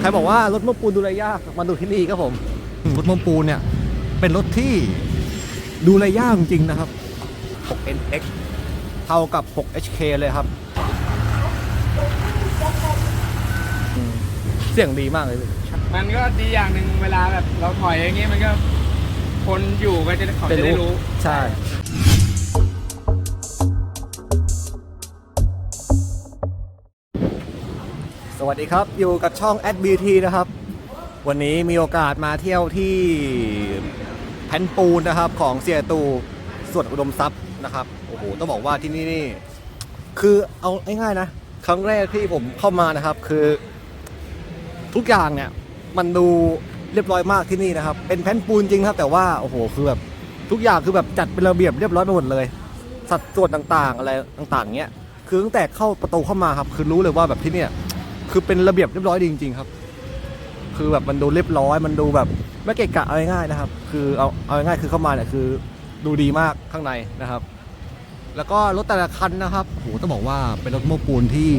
ใครบอกว่ารถโม้ปูนดูแลยากมาดูที่นี่ครับผมรถโม้ปูนเนี่ยเป็นรถที่ดูแลยากจริงๆนะครับ 6NX เท่ากับ 6HK เลยครับอืมเสียงดีมากเลยพี่มันก็ดีอย่างหนึ่งเวลาแบบเราถอยอย่างงี้มันก็คนอยู่ก็จะได้เขาจะได้รู้ ใช่ สวัสดีครับ อยู่กับช่อง adbt นะครับ วันนี้มีโอกาสมาเที่ยวที่แผ่นปูนนะครับของเสียตูสวนอุดมทรัพย์นะครับโอ้โหต้องบอกว่าที่นี่นี่ คือเอาง่ายๆนะ ครั้งแรกที่ผมเข้ามานะครับ คือทุกอย่างเนี่ยมันดูเรียบร้อยมากที่นี่นะครับ เป็นแผ่นปูนจริงครับ แต่ว่าโอ้โหคือแบบทุกอย่างคือแบบจัดเป็นระเบียบเรียบร้อยไปหมดเลย สัดส่วนต่างๆ อะไรต่างๆเนี้ยคือตั้งแต่เข้าประตูเข้ามาครับ คือรู้เลยว่าแบบที่เนี่ย คือเป็นระเบียบเรียบร้อยดีจริงๆครับ คือแบบมันดูเรียบร้อย มันดูแบบไม่เกะกะเอาง่ายๆนะครับ คือเอาเอาง่ายๆคือเข้ามาเนี่ยคือดูดีมากข้างในนะครับ แล้วก็รถแต่ละคันนะครับโอ้โหต้องบอกว่าเป็นรถโม้ปูนที่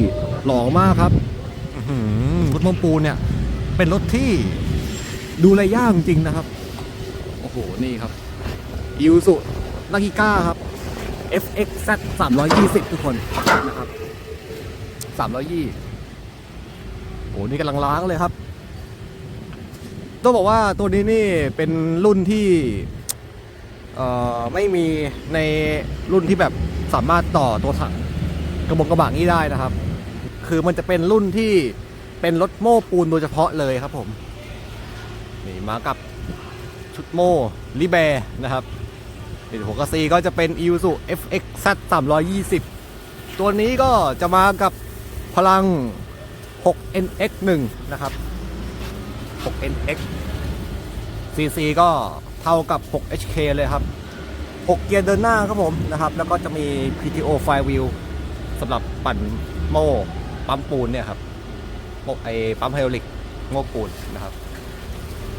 หล่อมากครับอื้อหือรถโม้ปูนเนี่ย เป็นรถที่ดูแลยากจริงๆนะครับ โอ้โห นี่ครับอิวสุนากิก้าครับ FXZ 320 ทุกคนนะครับ320 โอ้นี่กำลังล้างเลยครับ ต้องบอกว่าตัวนี้นี่เป็นรุ่นที่ไม่มีในรุ่นที่แบบสามารถต่อตัวถังกระบงกกระบะนี้ได้นะครับ คือมันจะเป็นรุ่นที่เป็นรถโม้ปูนโดยเฉพาะเลยครับผมนี่มากับชุดโม่ลิแบร์นะครับนี่หัวกระซีก็จะเป็น i s u FX Z 320 ตัวนี้ก็จะมากับพลัง 6NX 1นะครับ 6NX CC ก็เท่ากับ 6HK เลยครับ 6 เกียร์เดินหน้าครับผมนะครับ แล้วก็จะมี PTO Flywheel สำหรับปั่นโม่ปั๊มปูนเนี่ยครับไอปั๊มไฮดรอลิกโม่ปูนนะครับ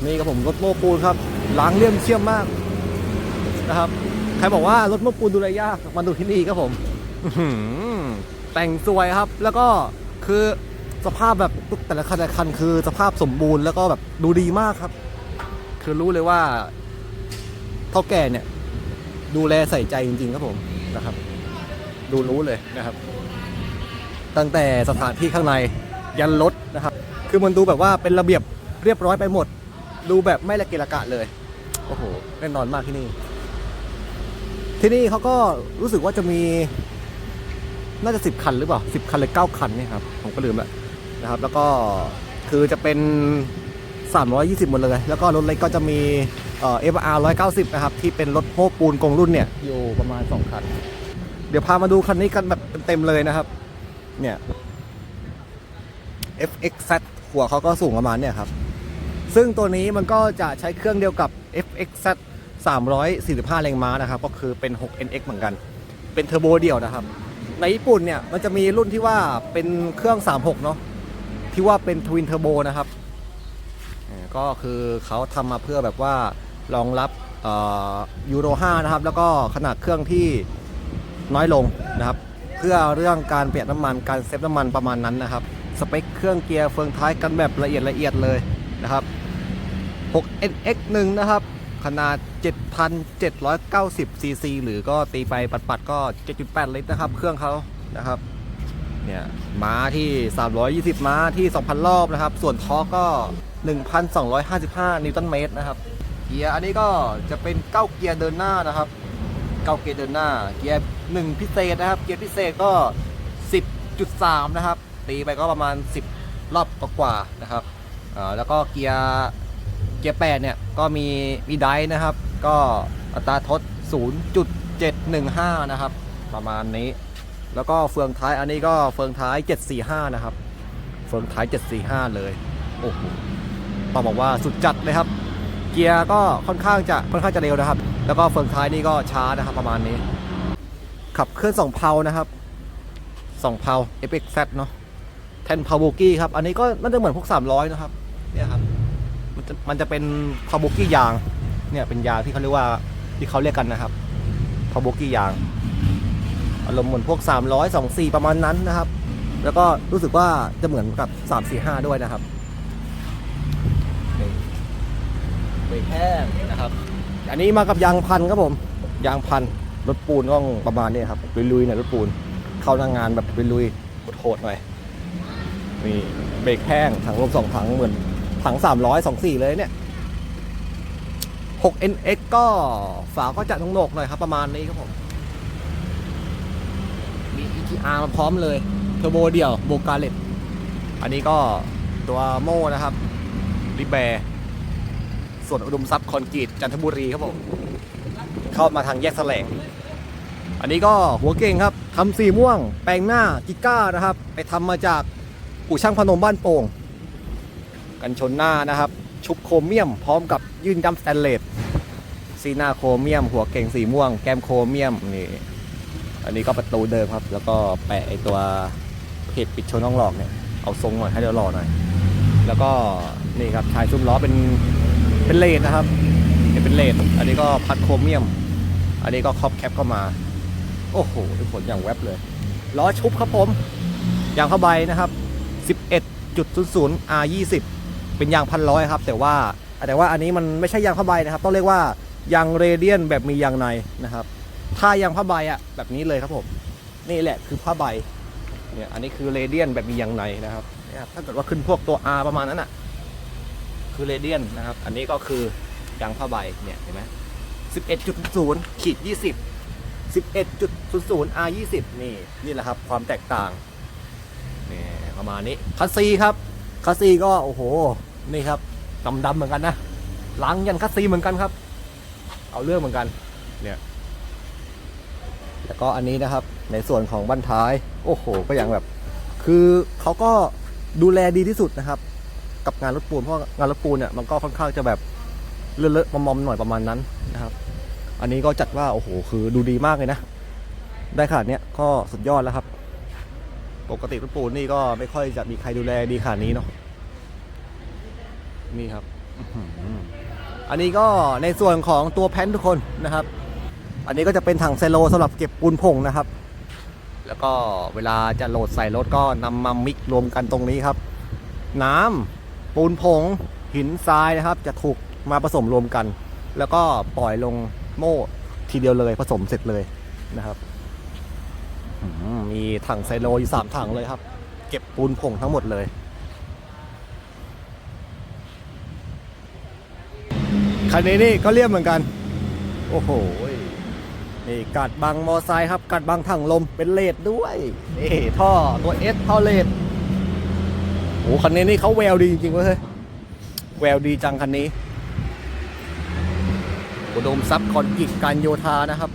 นี่ครับผมรถโม้ปูนครับล้างเลี่ยมเชื่อมมากนะครับใครบอกว่ารถโม้ปูนดูแลยากมาดูที่นี่ครับผมแต่งสวยครับ แล้วก็คือ สภาพแบบแต่ละคันแต่ละคันคือสภาพสมบูรณ์แล้วก็แบบดูดีมากครับ คือรู้เลยว่าเท่าแก่เนี่ย ดูแลใส่ใจจริง ๆ ครับผมนะครับ ดูรู้เลยนะครับ ตั้งแต่สถานที่ข้างในยันรถนะครับ คือมันดูแบบว่าเป็นระเบียบเรียบร้อยไปหมด ดูแบบไม่ละเกะละกะเลย โอ้โหแน่นอนมากที่นี่ ที่นี่เขาก็รู้สึกว่าจะมีน่าจะสิบคันหรือเปล่าสิบคันหรือเก้าคันเนี่ยครับ ผมก็ลืมล้ว นะครับ แล้วก็คือจะเป็น 320 หมดเลย แล้วก็รถเล็กก็จะมีเอ่อ FR 190นะครับที่เป็นรถโม้ปูนกงรุ่นเนี่ยอยู่ประมาณ 2 คัน เดี๋ยวพามาดูคันนี้กันแบบเต็มๆเลยนะครับ เนี่ย FXZ หัวเขาก็สูงประมาณเนี่ยครับ ซึ่งตัวนี้มันก็จะใช้เครื่องเดียวกับ FXZ 345 แรงม้านะครับ ก็คือเป็น 6NX เหมือนกัน เป็นเทอร์โบเดี่ยวนะครับ ในญี่ปุ่นเนี่ยมันจะมีรุ่นที่ว่าเป็นเครื่อง 36 เนาะ ที่ว่าเป็นทวินเทอร์โบนะครับก็คือเขาทำมาเพื่อแบบว่ารองรับยูโร 5 นะครับ แล้วก็ขนาดเครื่องที่น้อยลงนะครับ เพื่อเรื่องการประหยัดน้ำมันการเซฟน้ำมันประมาณนั้นนะครับ สเปคเครื่องเกียร์เฟืองท้ายกันแบบละเอียดละเอียดเลยนะครับ 6NX1 นะครับ ขนาด 7,790ซีซีหรือก็ตีไปปัดๆก็ 7.8 ลิตรนะครับ เครื่องเขานะครับ เนี่ยม้าที่ 320 ม้าที่ 2,000 รอบนะครับ ส่วนทอร์กก็ 1,255 นิวตันเมตรนะครับ เกียร์อันนี้ก็จะเป็น 9 เกียร์เดินหน้านะครับ 9 เกียร์เดินหน้า เกียร์ 1 พิเศษนะครับ เกียร์พิเศษก็ 10.3 นะครับ ตีไปก็ประมาณ 10 รอบกว่าๆนะครับอ่าแล้วก็เกียร์เกียร์ 8 เนี่ยก็มีมีไดนะครับ ก็อัตราทด 0.715 นะครับ ประมาณนี้ แล้วก็เฟืองท้ายอันนี้ก็เฟืองท้าย 745 นะครับ เฟืองท้าย 745 เลยโอ้โหต้องบอกว่าสุดจัดเลยครับ เกียร์ก็ค่อนข้างจะค่อนข้างจะเร็วนะครับ แล้วก็เฟืองท้ายนี่ก็ช้านะครับประมาณนี้ ขับเคลื่อนสองเพลานะครับสองเพลา FXZ เนาะแทนเพลาโบกี้ครับ อันนี้ก็น่าจะเหมือนพวก 300 นะครับ เนี่ยครับ มันจะมันจะเป็นพาโบกี้ยาง เนี่ยเป็นยางที่เขาเรียกว่าที่เขาเรียกกันนะครับพาโบกี้ยาง อารมณ์เหมือนพวก 300 24 ประมาณนั้นนะครับ แล้วก็รู้สึกว่าจะเหมือนกับ 345 ด้วยนะครับบรกแห้งนะครับ อันนี้มากับยางพันครับผม ยางพันรถปูนต้องประมาณนี้ครับลุยๆหน่อยรถปูน เข้าหน้างงานแบบลุยๆโหดๆหน่อยนี่เบรกแห้งถังลมสองถังเหมือนถัง 300 24 เลยเนี่ย 6NX ก็ฝาก็จะทงโหนกหน่อยครับ ประมาณนี้ครับผม มี EGR มาพร้อมเลยเทอร์โบเดี่ยวโบกาเลตอันนี้ก็ตัวโม่นะครับริแบร์ส่วนอุดมทรัพย์คอนกรีตจันทบุรีครับผมเข้ามาทางแยกแสลง อันนี้ก็หัวเก่งครับทำสีม่วง แปลงหน้ากิก้านะครับ ไปทำมาจากอู่ช่างพนมบ้านโป่ง กันชนหน้านะครับ ชุบโครเมียมพร้อมกับยื่นดำสแตนเลสซีหน้าโครเมียม หัวเก่งสีม่วง แก้มโครเมียมนี่ อันนี้ก็ประตูเดิมครับ แล้วก็แปะไอตัวเพจปิดชนน้องหลอกเนี่ย เอาทรงหน่อยให้เดี๋ยวรอหน่อย แล้วก็นี่ครับชายซุ้มล้อเป็นเป็นเลนนะครับเป็นเลนอันนี้ก็พัดโครเมียม อันนี้ก็ครอบแคปเข้ามา โอ้โหทุกคนอย่างแวบเลยล้อชุบครับผม ยางผ้าใบนะครับ 11.00 R20 เป็นยางพันร้อยครับ แต่ว่าแต่ว่าอันนี้มันไม่ใช่ยางผ้าใบนะครับ ต้องเรียกว่ายางเรเดียนแบบมียางในนะครับ ถ้ายางผ้าใบอะแบบนี้เลยครับผม นี่แหละคือผ้าใบเนี่ยอันนี้คือเรเดียนแบบมียางในนะครับเนี่ยถ้าเกิดว่าขึ้นพวกตัว R ประมาณนั้นอะคือเรเดียนนะครับ อันนี้ก็คือยางผ้าใบเนี่ยเห็นไหม11.0ขีด20 11.00 R20 นี่นี่แหละครับ ความแตกต่างนี่ประมาณนี้คัสซีครับคัสซีก็โอ้โหนี่ครับดำดำๆเหมือนกันนะล้างยันคัสซีเหมือนกันครับ เอาเรื่องเหมือนกันเนี่ย ก็อันนี้นะครับในส่วนของบั้นท้าย โอ้โห ก็อย่างแบบ คือเขาก็ดูแลดีที่สุดนะครับ กับงานรถปูนเพราะงานรถปูนเนี่ยมันก็ค่อนข้างจะแบบเลอะๆมอมๆหน่อยประมาณนั้นนะครับ อันนี้ก็จัดว่าโอ้โหคือดูดีมากเลยนะ ได้ขนาดเนี้ยก็สุดยอดแล้วครับ ปกติรถปูนนี่ก็ไม่ค่อยจะมีใครดูแลดีขนาดนี้เนาะนี่ครับ อันนี้ก็ในส่วนของตัวแพนทุกคนนะครับ อันนี้ก็จะเป็นถังไซโลสำหรับเก็บปูนผงนะครับ แล้วก็เวลาจะโหลดใส่รถก็นำมามิกรวมกันตรงนี้ครับ น้ำปูนผงหินทรายนะครับ จะถูกมาผสมรวมกัน แล้วก็ปล่อยลงโม่ทีเดียวเลยผสมเสร็จเลยนะครับมมีถังไซโลอยู่สามถังเลยครับ เก็บปูนผงทั้งหมดเลยคันนี้นี่ก็เรียบเหมือนกัน โอ้โห นี่กัดบังมอไซค์ครับ กัดบังถังลมเป็นเลดด้วยนี่ท่อตัวเอสท่อเลดโอ้คันนี้นี่เขาแววดีจริงๆเว้ยแววดีจังคันนี้อุดมทรัพย์คอนกรีตการโยธานะครับ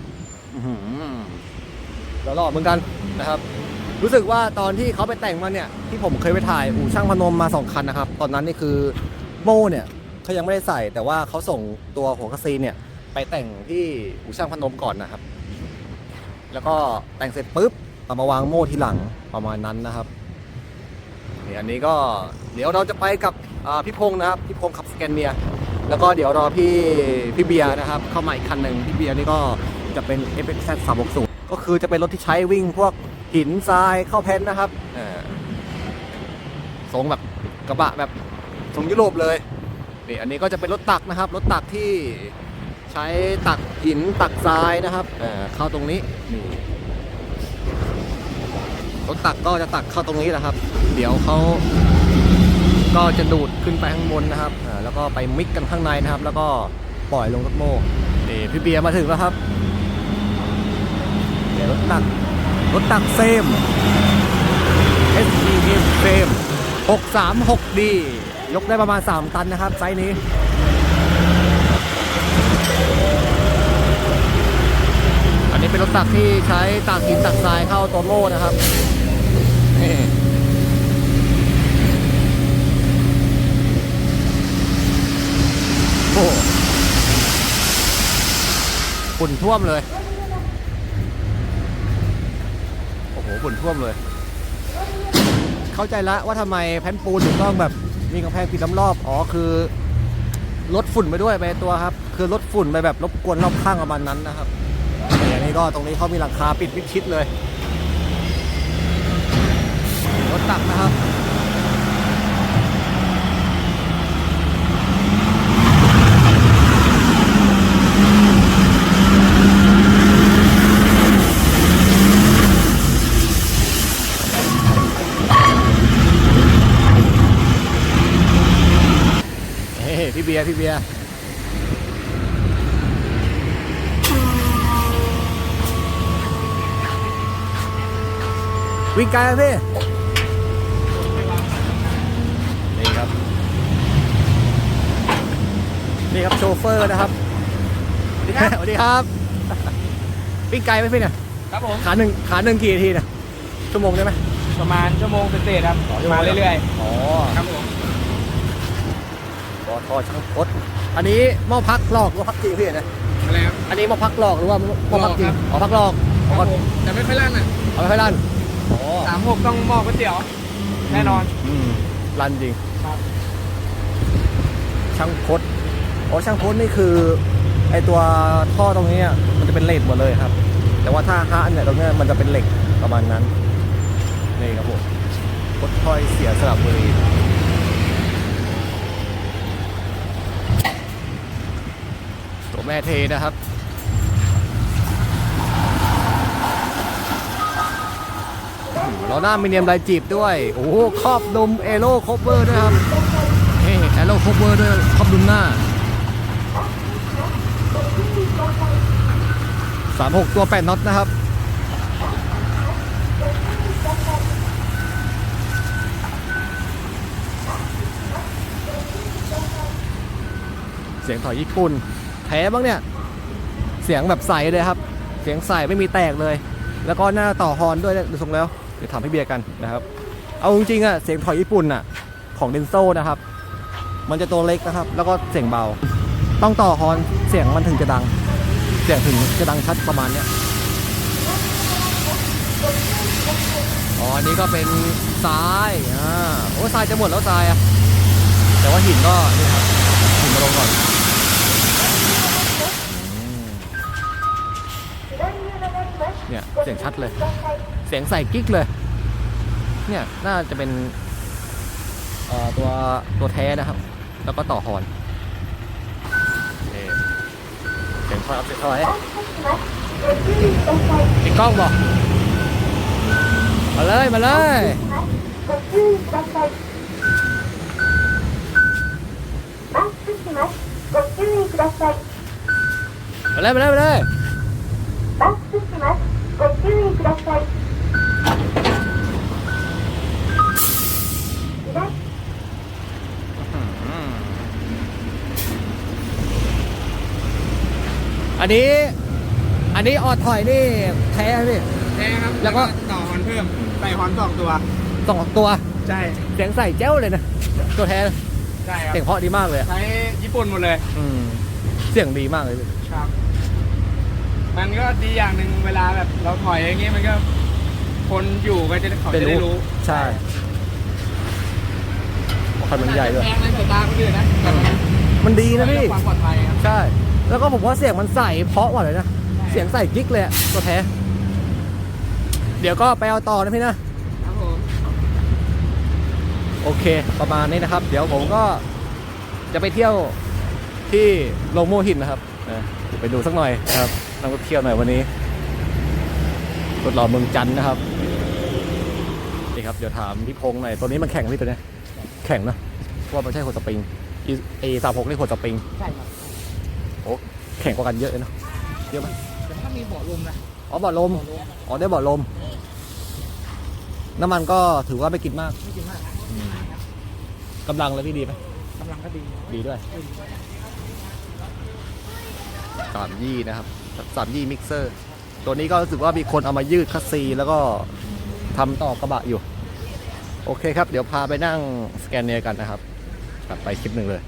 หล้วรอเหมือนกันนะครับ รู้สึกว่าตอนที่เขาไปแต่งมาเนี่ย ที่ผมเคยไปถ่ายอู่ช่างพนมมาสองคันนะครับ ตอนนั้นนี่คือโม่เนี่ยเขายังไม่ได้ใส่ แต่ว่าเขาส่งตัวหัวกระซีเนี่ย ไปแต่งที่อู่ช่างพนมก่อนนะครับ แล้วก็แต่งเสร็จปุ๊บเอามาวางโม่ทีหลังประมาณนั้นนะครับนี่อันนี้ก็เดี๋ยวเราจะไปกับพี่พงษ์นะครับพี่พงษ์ขับสแกนเนียแล้วก็เดี๋ยวรอพี่พี่เบียร์นะครับ เข้ามาอีกคันหนึ่งพี่เบียร์นี่ก็จะเป็น f x z 360ก็คือจะเป็นรถที่ใช้วิ่งพวกหินทรายเข้าแพนนะครับทรงแบบกระบะแบบทรงยุโรปเลยนี่อันนี้ก็จะเป็นรถตักนะครับ รถตักที่ ใช้ตักหินตักทรายนะครับอ่าเข้าตรงนี้นี่รถตักก็จะตักเข้าตรงนี้แหละครับ เดี๋ยวเขาก็จะดูดขึ้นไปข้างบนนะครับอ่าแล้วก็ไปมิกกันข้างในนะครับ แล้วก็ปล่อยลงรถโม่นี่พี่เบียร์มาถึงแล้วครับเดี๋ยวรถตักรถตักเซม S E M เซม 636D ยกได้ประมาณ 3 ตันนะครับ ไซส์นี้ นี้เป็นรถตักที่ใช้ตักหินตักทรายเข้าตัวโม่นะครับนี่โอ้โหฝุ่นท่วมเลย โอ้โหฝุ่นท่วมเลย เข้าใจละว่าทำไมแผ่นปูนถึงต้องแบบมีกำแพงปิดล้อมรอบ อ๋อคือลดฝุ่นไปด้วยไปตัวครับ คือลดฝุ่นไปแบบรบกวนรอบข้างประมาณนั้นนะครับ นี้ก็ตรงนี้เขามีหลังคาปิดมิดชิดเลยรถตักนะครับยร์พี่เบียร์วิ่ง ไกลไหมพี่นี่ครับ นี่ครับโชเฟอร์นะครับสวัสดีครับสวัสดีครับวิ่งไกลไหมพี่เนี่ยครับผมขาหนึ่งขาหนึ่งกี่นาทีเนี่ยชั่วโมงได้ไหมประมาณชั่วโมงเศษๆครับมาเรื่อยอ๋อๆครับผมปอทอช่างพดอันนี้หม้อพักหลอกหรือว่าพักจริงพี่เนี่ยอะไรครับอันนี้หม้อพักหลอกหรือว่าหม้อพักจริงหลอกครับอ๋อพักหลอกคอ๋รัอบผมแต่ไม่ค่อยลั่นอะเอาไปให้ลั่นอ๋อ สามหกต้องหม้อก๋วยเตี๋ยว แน่นอนอืมลั่นจริง ครับ ช่างพดอ๋อช่างพดนี่คือ ไอตัวท่อตรงนี้อะมันจะเป็นเหล็กหมดเลยครับ แต่ว่าถ้าฮะเนี่ยตรงเนี้ยมันจะเป็นเหล็กประมาณนั้น นี่ครับผมพดถ้อยเสียสลับบุรีตัวแม่เทนะครับ หน้ามีเนียมลายจีบด้วย โอ้โหครอบดุมเอโร่ครอบเวอร์ด้วยครับนี่เอโร่ครอบเวอร์ด้วยครอบดุมหน้า36ตัว8น็อตนะครับเสียงถอยญี่ปุ่นแท้บ้างเนี่ย เสียงแบบใสเลยครับ เสียงใสไม่มีแตกเลย แล้วก็หน้าต่อฮอนด้วยดูทรงแล้ว เดี๋ยวถามพี่เบียร์กันนะครับ เอาจริงๆอะเสียงถอยญี่ปุ่นอะของเดนโซนะครับ มันจะตัวเล็กนะครับ แล้วก็เสียงเบา ต้องต่อฮอนเสียงมันถึงจะดัง เสียงถึงจะดังชัดประมาณเนี้ยอ๋ออันนี้ก็เป็นทรายอ่าโอ้ทรายจะหมดแล้วทรายอะแต่ว่าหินก็นี่ครับหินมาลงก่อนเนี่ยเสียงชัดเลย เสียงใส่กิ๊กเลย เนี่ย น่าจะเป็นเอ่อตัวตัวแท้นะครับ แล้วก็ต่อฮอนนี่เสียงคอยอัพเสียงคอยติดกล้องบอกมาเลย มาเลย ご注意ください。バックします。ご注意ください。 มาเลย มาเลย มาเลย バックします。ご注意ください。 อันนี้ อันนี้ออดถอยนี่แท้ไหมพี่ แท้ครับ แล้วก็ ต่อฮอนเพิ่ม ใส่ฮอนสองตัว สองตัว ใช่ เสียงใส่แจ้วเลยนะ ตัวแท้ใช่ครับ เสียงเพราะดีมากเลยอะใช้ญี่ปุ่นหมดเลย อืมเสียงดีมากเลยพี่ครับ มันก็ดีอย่างหนึ่งเวลาแบบเราถอยอย่างงี้มันก็ คนอยู่ก็จะเขาจะได้รู้ใช่คันมันใหญ่ด้วยแพงในสายตาคนอื่นนะแต่มันมันดีนะพี่ ความปลอดภัยครับ ใช่ แล้วก็ผมว่าเสียงมันใส่เพราะกว่าเลยนะ เสียงใส่กิ๊กเลยอะตัวแท้ เดี๋ยวก็ไปเอาต่อนะพี่นะ ครับผมโอเค ประมาณนี้นะครับ เดี๋ยวผมก็จะไปเที่ยวที่โรงโม่หินนะครับนะเดี๋ยวไปดูสักหน่อยนะครับนั่งรถเที่ยวหน่อยวันนี้รถหล่อเมืองจันทร์นะครับ นี่ครับ เดี๋ยวถามพี่พงษ์หน่อย ตัวนี้มันแข่งไหมพี่ตัวเนี้ยแข่งนะเพราะว่ามันใช่หัวสปริงเอสามหกนี่หัวสปริง ใช่ครับโอ้แข่งกว่ากันเยอะเลยเนาะเยอะไหมแต่ถ้ามีเบาะลมนะอ๋อเบาะลมอ๋อได้เบาะลม น้ำมันก็ถือว่าไม่กินมากไม่กินมากกำลังเลยพี่ดีไหมกำลังก็ดีดีด้วยสามยี่นะครับสามยี่มิกเซอร์ ตัวนี้ก็รู้สึกว่ามีคนเอามายืดคัสซีแล้วก็ทำต่อกระบะอยู่ โอเคครับ เดี๋ยวพาไปนั่งสแกนเนียร์กันนะครับตัดไปคลิปหนึ่งเลย